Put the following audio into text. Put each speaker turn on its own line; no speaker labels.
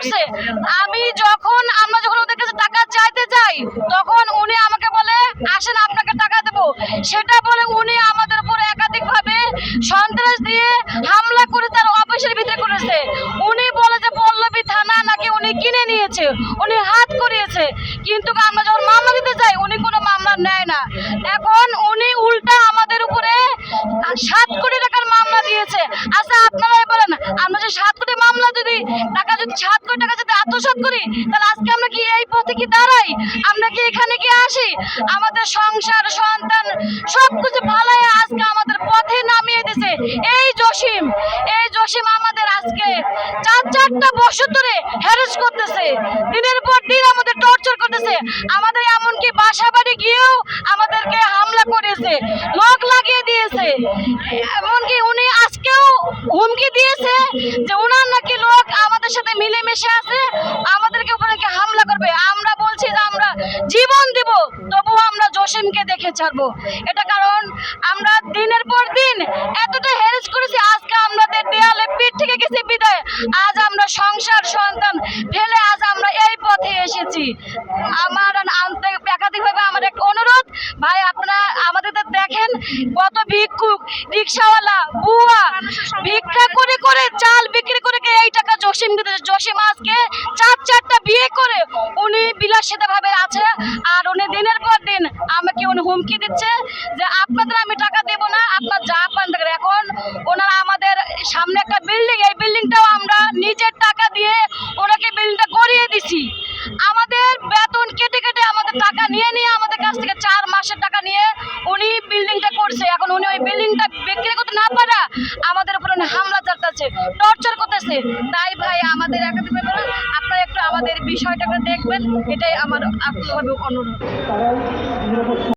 করছে। আমি যখন, আমরা যখন ওদের কাছে টাকা চাইতে যাই তখন উনি আমাকে বলে, আসেন, আপনাকে টাকা দেবো। সেটা বলে উনি আমাদের উপর একাধিকভাবে সন্ত্রাস দিয়ে হামলা করে তার অফিসের ভিতরে করেছে। উনি বলে যে, পল্লবী থানা নাকি উনি কিনে নিয়েছে? উনি হাত করিয়েছে। কিন্তু আমরা যখন মামলা দিতে যাই, উনি কোনো মামলা নেয় না এখন উনি উল্টা আমাদের উপরে সাত কোটি টাকার মামলা দিয়েছে আচ্ছা আপনারাই বলেন আমরা যে সাত কোটি মামলা যদি টাকা যদি সাত কোটি টাকা যদি আত্মসাৎ করি তাহলে আজকে আমরা কি এই পথে কি দাঁড়াই? আমরা কি এখানে কি আসি? আমাদের সংসার, সন্তান সব কিছু ভালাই আজকে আমাদের পথে নামিয়ে দিছে। এই জসিম এই জসিম আমাদের আজকে চার চারটা বছর ধরে হ্যারেস করতেছে। দিনের পর দিন আমাদের টর্চার করতেছে। আমাদের এমনকি বাসা বাড়ি গিয়েও আমাদেরকে হামলা করেছে, লোক লাগিয়ে দিয়েছে। এমনকি উনি আজকেও হুমকি দিয়েছে যে ওনার জসিমকে দেখে ছাড়বো। এটা কারণ আমরা দিনের পর দিন এতটা হ্যারেস করেছি, আজকে আমাদের দেয়ালে পিঠ থেকে গেছি বিদায়। আজ আমরা সংসার সন্তান ফেলে আজ আমরা এই পথে এসেছি। আমার একাধিকভাবে আমার একটা অনুরোধ, ভাই আপনারা আমাদের তো দেখেন কত ভিক্ষুক, রিক্সাওয়ালা, বুয়া, ভিক্ষা করে করে চাল বিক্রি করে এই টাকা জসিম জসিম আজকে চার চারটা বিয়ে করে, উনি বিলাসিতা ভাবে আছে, আর উনি দিনের পর দিন আমাকে উনি হুমকি দিচ্ছে যে আপনাদের আমি টাকা দেবো না, আপনার যা দেন। এখন, ওনারা আমাদের সামনে একটা বিল্ডিং এই বিল্ডিংটাও আমরা নিজের টাকা দিয়ে ওনাকে বিল্ডিংটা করিয়ে দিছি। আমাদের বেতন কেটে কেটে আমাদের টাকা নিয়ে নিয়ে আমাদের কাছ থেকে চার মাসের টাকা নিয়ে উনি বিল্ডিংটা করছে। এখন উনি ওই বিল্ডিংটা বিক্রি করতে না পারা আমাদের উপর উনি হামলা চালাচ্ছে টর্চার করতেছে। তাই ভাই আমাদের একাধিক আপনারা একটু আমাদের বিষয়টাকে দেখবেন, এটাই আমার আপনার অনুরোধ।